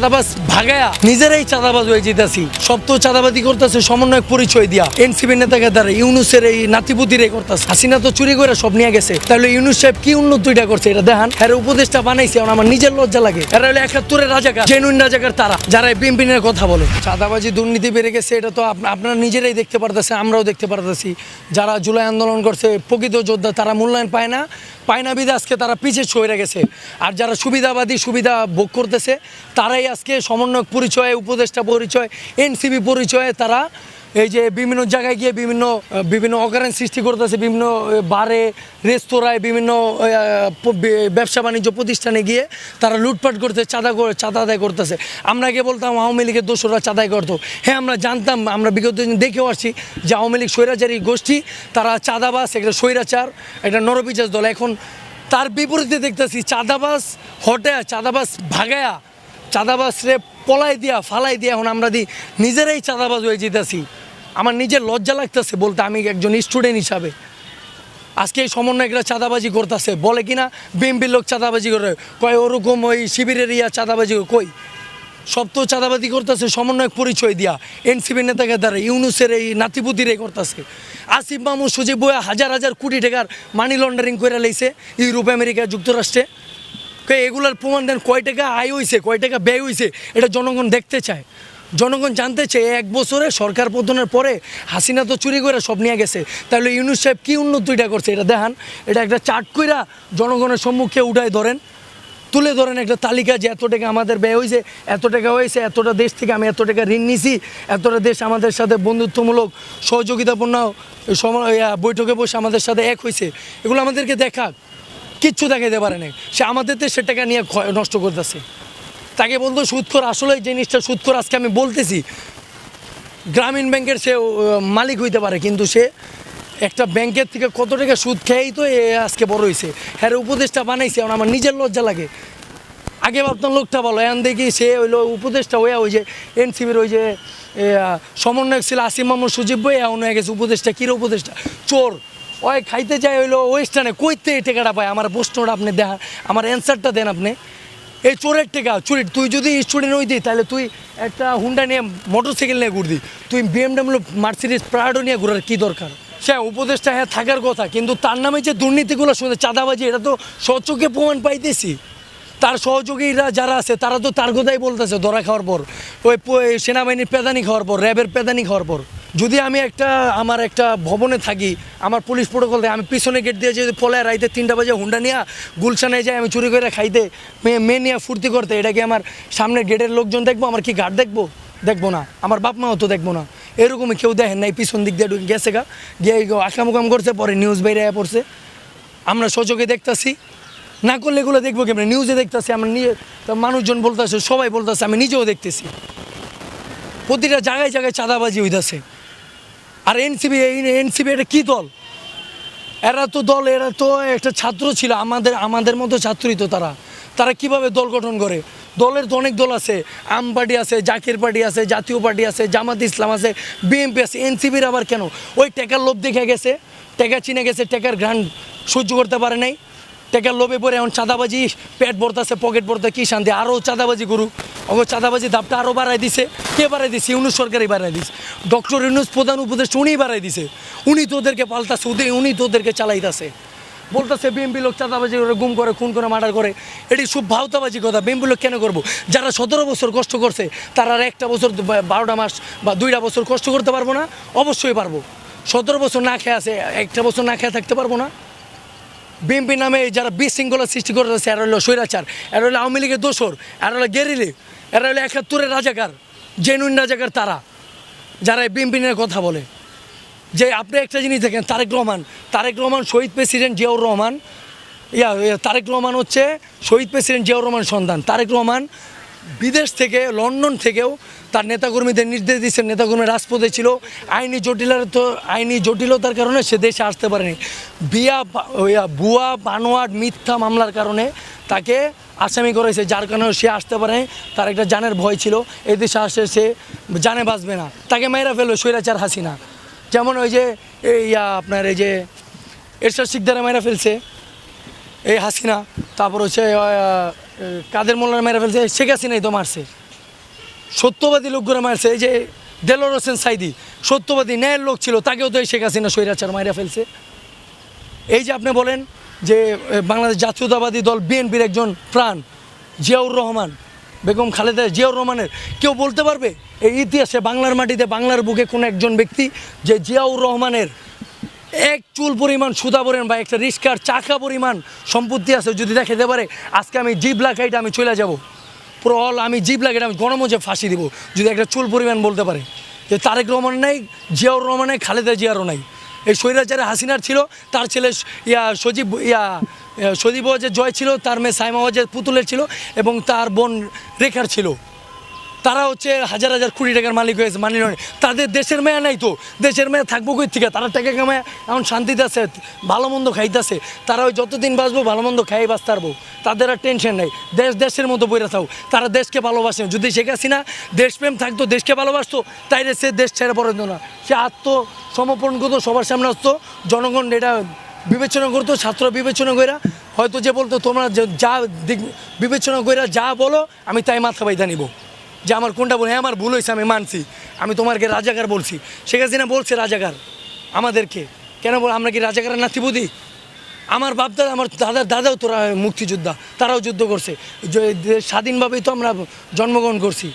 চাঁদাবাজ ভাগায়া। নিজেরাই চাঁদাবাজ হয়ে যেতেছি। সব তো চাঁদাবাজি করতেছে সমন্বয় পরিচয় দিয়া। এনসিপি নেতাকে দ্বারা ইউনুসের এই নাতিপুতিরে করতেছে। হাসিনা তো চুরি করে সব নিয়ে গেছে। তাহলে ইউনুস সাহেব কি উন্নতিটা করছে? এটা দেখান। এর উপদেশটা বানাইছে আমার নিজের লজ্জা লাগে। এরা হলো একাত্তরের রাজাকার জেনুইন রাজাকার তারা, যারা বিএনপিনের কথা বলে। চাঁদাবাজি দুর্নীতি বেড়ে গেছে, এটা তো আপ- আপনারা নিজেরাই দেখতে পারতেছে আমরাও দেখতে পারতেছি। যারা জুলাই আন্দোলন করছে, প্রকৃত যোদ্ধা, তারা মূল্যায়ন পায় না। পায় না বিধে আজকে তারা পিছিয়ে সরে গেছে। আর যারা সুবিধাবাদী সুবিধা ভোগ করতেছে, তারাই আজকে সমন্বয়ক পরিচয়, উপদেষ্টা পরিচয় এনসিবি পরিচয়ে তারা এই যে বিভিন্ন জায়গায় গিয়ে বিভিন্ন বিভিন্ন অকারেন্স সৃষ্টি করতেছে, বিভিন্ন বারে, রেস্তোরাঁয়, বিভিন্ন ব্যবসা বাণিজ্য প্রতিষ্ঠানে গিয়ে তারা লুটপাট করতে চাঁদা করে চাঁদা আদায় করতেছে। আমরা আগে বলতাম, আওয়ামী লীগের দোষরা চাঁদাই করতো। হ্যাঁ আমরা জানতাম, আমরা বিগত দিন দেখেও আসছি যে আওয়ামী লীগ স্বৈরাচারী গোষ্ঠী, তারা চাঁদাবাস একটা স্বৈরাচার, একটা নরপিচাস দল। এখন তার বিপরীতে দেখতেছি চাঁদাবাস হটে চাঁদাবাস ভাগায়া চাঁদাবাস রে পলাই দিয়া, ফালাই দিয়া এখন আমরা দি নিজেরাই চাঁদাবাজ হয়ে যেতেছি। আমার নিজের লজ্জা লাগতেছে বলতে আমি একজন স্টুডেন্ট হিসাবে। আজকে এই সমন্বয়করা চাঁদাবাজি করতেছে, বলে কিনা? বিএমপির লোক চাঁদাবাজি করে। কয়, ওরকম ওই শিবিরের ইয়া চাঁদাবাজি কই? সব তো চাঁদাবাজি করতেছে, সমন্বয়ক পরিচয় দিয়া। এনসিপি নেতাকে দ্বারা, ইউনুসের এই নাতিপুতিরে করতেছে। আসিফ মামুন সুজিব হাজার হাজার কোটি টাকার মানি লন্ডারিং করে লাইছে, ইউরোপ, আমেরিকা, যুক্তরাষ্ট্রে। কে, এগুলার প্রমাণ দেন, কয় টাকা আয় হইছে, কয় টাকা ব্যয় হইছে, এটা জনগণ দেখতে চায়। জনগণ জানতে চায়, এক বছরে সরকার পতনের পরে হাসিনা তো চুরি করে সব নিয়ে গেছে। তাহলে ইউনুস সাহেব কী উন্নতিটা করছে? এটা দেখান, এটা একটা চাট কইরা জনগণের সম্মুখে উঠায় ধরেন। তুলে ধরেন একটা তালিকা যে এত টাকা আমাদের ব্যয় হয়েছে এত টাকা হয়েছে এতটা দেশ থেকে আমি এত টাকা ঋণ নিছি, এতটা দেশ আমাদের সাথে বন্ধুত্বমূলক সহযোগিতাপূর্ণ বৈঠকে বসে আমাদের সাথে এক হয়েছে এগুলো আমাদেরকে দেখাক। কিচ্ছু দেখাইতে পারে না সে আমাদের দেশে টাকা নিয়ে নষ্ট করতেছে। তাকে বলতো সুদখোর আসলে এই জিনিসটা সুদখোর আজকে আমি বলতেছি, গ্রামীণ ব্যাংকের সে মালিক হইতে পারে, কিন্তু সে একটা ব্যাংকের থেকে কত টাকা সুদ খেয়েই তো এ আজকে বড় হয়েছে হ্যাঁ উপদেশটা বানাইছে, এখন আমার নিজের লজ্জা লাগে। আগে ভাবতাম লোকটা বলো এখন দেখি সে হইল উপদেশটা হয়ে ওই যে এনসিবির ওই যে সমন্বয়ক ছিল আসিম মামুন সুজিব বই এখন হয়ে গেছে উপদেশটা কিরে উপদেশটা চোর। ওই খাইতে যায় হইল ওয়েস্টার্নে, কইতে এই টাকাটা পায়? আমার প্রশ্নটা আপনি দেখা আমার অ্যান্সারটা দেন আপনি। এই চোরের টেকা চুরি তুই যদি স্টুডেন্ট হইতি তাহলে তুই একটা হুন্ডা নিয়ে মোটর সাইকেল নিয়ে ঘুরতি তুই বিএমডাব্লিউ মার্সিডিস প্রাডো নিয়ে ঘুরার কী দরকার? সে উপদেশটা হ্যাঁ থাকার কথা, কিন্তু তার নামে যে দুর্নীতিগুলো শুনে চাঁদাবাজি, এটা তো সচোখে প্রমাণ পাইতেছি। তার সহযোগীরা যারা আছে, তারা তো তার কথাই বলতেছে, ধরা খাওয়ার পর। ওই সেনাবাহিনীর পেদানি খাওয়ার পর, র্যাবের পেদানি খাওয়ার পর। যদি আমি একটা, আমার একটা ভবনে থাকি, আমার পুলিশ প্রোটোকল দেয়, আমি পিছনে গেট দিয়ে যদি পলায় রাইতে তিনটা বাজে হুন্ডা নিয়ে গুলশানে যাই আমি চুরি করে খাইতে মেয়ে মেয়ে নিয়ে ফুর্তি করতে, এটা কি আমার সামনের গেটের লোকজন দেখব? আমার কি গার্ড দেখব? দেখব না। আমার বাপ মাও তো দেখব না। এরকমই কেউ দেখেন নাই, পিছন দিক দিয়ে গেছে গা। গিয়ে আকামুকাম করছে, পরে নিউজ বাইরে পড়ছে। আমরা সচোখে দেখতাছি। না করলে এগুলো দেখব কেমন? নিউজে দেখতেছি, আমরা নিয়ে মানুষজন বলতেছে, সবাই বলতেছে, আমি নিজেও দেখতেছি। প্রতিটা জায়গায় জায়গায় চাঁদাবাজি হইতাছে। আর এনসিবি, এই এনসিবি এটা কী দল? এরা তো দল, এরা তো একটা ছাত্র ছিল, আমাদের আমাদের মতো ছাত্রই তো তারা। তারা কীভাবে দল গঠন করে? দলের তো অনেক দল আছে, আম পার্টি আছে, জাকির পার্টি আছে, জাতীয় পার্টি আছে, জামাত ইসলাম আছে, বিএনপি আছে, এনসিবির আবার কেন? ওই টেকার লোভ দেখে গেছে টেকা চিনে গেছে, টেকার ঘ্রাণ সহ্য করতে পারে নাই। টেকার লোভে পরে এখন চাঁদাবাজি, পেট ভরতেছে, পকেট ভরতে, কি শান্তি। আরও চাঁদাবাজি করুক। ওগো চাঁদাবাজি দাপটা আরও বাড়াই দিছে। কে বাড়াই দিছে? ইউনুস সরকারই বাড়াই দিছে। ডক্টর ইউনুস প্রধান উপদেষ্টা উনিই বাড়াই দিছে। উনি তো ওদেরকে পাল্টাছে ওদের উনি তো ওদেরকে চালাইতাছে। বলতেছে বিএমপি লোক চাঁদাবাজি করে, গুম করে, খুন করে, মার্ডার করে। এটি খুব ভাওতাবাজি কথা। বিএমপি লোক কেন করব? যারা সতেরো বছর কষ্ট করছে, তারা আর একটা বছর বারোটা মাস বা দুইটা বছর কষ্ট করতে পারব না, অবশ্যই পারব। সতেরো বছর না খেয়ে আছে, একটা বছর না খেয়ে থাকতে পারব না। বিএমপি নামে যারা বিশৃঙ্খলা সৃষ্টি করতেছে এরা হলো স্বৈরাচার, এরা হলো আওয়ামী লীগের দোসর এরা হলো গেরিলে, এরা হলো একাত্তরের রাজাকার, জেনুইন রাজাকার তারা। যারা বিএনপি নিয়ে কথা বলে, যে আপনি একটা জিনিস দেখেন, তারেক রহমান তারেক রহমান, শহীদ প্রেসিডেন্ট জিয়াউর রহমান, ইয়া তারেক রহমান হচ্ছে শহীদ প্রেসিডেন্ট জিয়াউর রহমান সন্তান। তারেক রহমান বিদেশ থেকে, লন্ডন থেকেও তার নেতাকর্মীদের নির্দেশ দিচ্ছেন নেতাকর্মী রাজপথে ছিল। আইনি জটিলতা তো আইনি জটিলতার কারণে সে দেশে আসতে পারেনি। বিয়া বা- ভুয়া বানোয়াট, মিথ্যা মামলার কারণে তাকে আসামি করেছে, যার কারণে সে আসতে পারে তার একটা জানের ভয় ছিল। এই দেশে আসে সে জানে বাঁচবে না। তাকে মেয়েরা ফেলল স্বৈরাচার হাসিনা। যেমন ওই যে এই আপনার এই যে, এরশাদ শিকদারে মেয়েরা ফেলছে, এই হাসিনা। তারপর হচ্ছে কাদের মোল্লার মেরে ফেলছে? শেখ হাসিনাই তো মারছে। সত্যবাদী লোকগুলো মারছে। এই যে দেলোর হোসেন সাইদি, সত্যবাদী ন্যায়ের লোক ছিল, তাকেও তো এই শেখ হাসিনা স্বৈরাচার মাইরা ফেলছে। এই যে আপনি বলেন যে বাংলাদেশ জাতীয়তাবাদী দল, বিএনপির একজন প্রাণ, জিয়াউর রহমান, বেগম খালেদা জিয়াউর রহমানের, কেউ বলতে পারবে? এই ইতিহাসে বাংলার মাটিতে বাংলার বুকে কোনো একজন ব্যক্তি যে জিয়াউর রহমানের এক চুল পরিমাণ, সুতা পরিমাণ বা একটা রিস্কার চাকা পরিমাণ সম্পত্তি আছে, যদি দেখাতে পারে, আজকে আমি জিপ লাগাইটা আমি চলে যাব। পুরো অল আমি জিপ লাগাইটা আমি গণমজে ফাঁসি দিব, যদি একটা চুল পরিমাণ বলতে পারে। যে তারেক রহমান নাই, জিয়াউর রহমান নাই, খালেদা জিয়ারও নাই। এই স্বৈরাচারে হাসিনার ছিল, তার ছেলে ইয়া সজীব ইয়া সজীব ওয়াজের জয় ছিল, তার মেয়ে সাইমা পুতুলের ছিল এবং তার বোন রেখার ছিল। তারা হচ্ছে হাজার হাজার কোটি টাকার মালিক হয়েছে মানি তাদের দেশের মেয়ে নাই তো। দেশের মেয়ে থাকব কই থেকে? তারা টাকা কামায়, এখন শান্তিতে আছে, ভালো মন্দ খাইতেছে। তারা ওই যতদিন বাঁচবো, ভালো মন্দ খাই বাঁচতে পারব। তাদের আর টেনশন নাই। দেশ দেশের মতো বইরা থাও তারা দেশকে ভালোবাসে। যদি শেখ হাসিনা দেশপ্রেম থাকতো, দেশকে ভালোবাসতো, তাইলে সে দেশ ছেড়ে পড়ে না। সে আত্মসমর্পণ করতো সবার সামনে আসতো। জনগণ এটা বিবেচনা করতো, ছাত্র বিবেচনা কইরা। হয়তো যে বলতো, তোমরা যা বিবেচনা কইরা যা বলো, আমি তাই মাথা বাইদা নিব। যে আমার কোনটা বলে হ্যাঁ আমার ভুল হয়েছে আমি মানছি। আমি তোমাকে রাজাকার বলছি। শেখ হাসিনা বলছে রাজাকার। আমাদেরকে। কেন বল আমরা কি রাজাকারের নাতিবুদি আমার বাপ দাদা আমার দাদার দাদাও তোরা মুক্তিযোদ্ধা। তারাও যুদ্ধ করছে। স্বাধীনভাবেই তো আমরা জন্মগ্রহণ করছি।